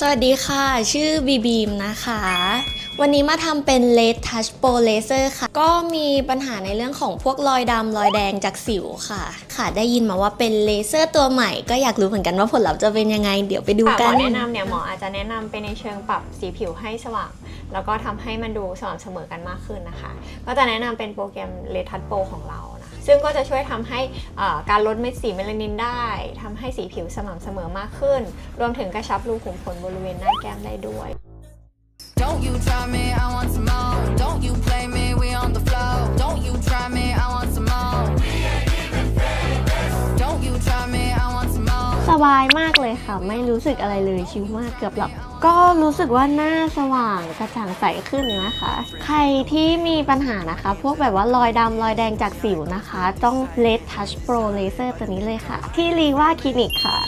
สวัสดีค่ะ ชื่อบีบีมนะคะ วันนี้มาทำเป็น Led Touch Pro Laser ค่ะ ก็มีปัญหาในเรื่องของพวกรอยดำรอยแดงจากสิวค่ะ ค่ะได้ยินมาว่าเป็นเลเซอร์ตัวใหม่ ก็อยากรู้เหมือนกันว่าผลลัพธ์จะเป็นยังไง เดี๋ยวไปดูค่ะหมอแนะนำเนี่ยหมออาจจะแนะนำไปในเชิงปรับสีผิวให้สว่าง แล้วก็ทำให้มันดูสม่ำเสมอกันมากขึ้นนะคะ ก็จะแนะนำเป็นโปรแกรมเลทั t โปของเรา ซึ่งก็จะช่วยทำให้การลดเม็ดสีเมลานินได้ทำให้สีผิวสม่ำเสมอมากขึ้น รวมถึงกระชับรูขุมขนบริเวณหน้าแก้มได้ด้วย Don't you try me, I สบายมากเลยค่ะ ไม่รู้สึกอะไรเลยชิลมากเกือบหลับ ก็รู้สึกว่าหน้าสว่างกระจ่างใสขึ้นนะคะ ใครที่มีปัญหานะคะ พวกแบบว่ารอยดำรอยแดงจากสิวนะคะ ต้อง Red Touch Pro Laser ตัวนี้เลยค่ะ ที่รีว่าคลินิกค่ะ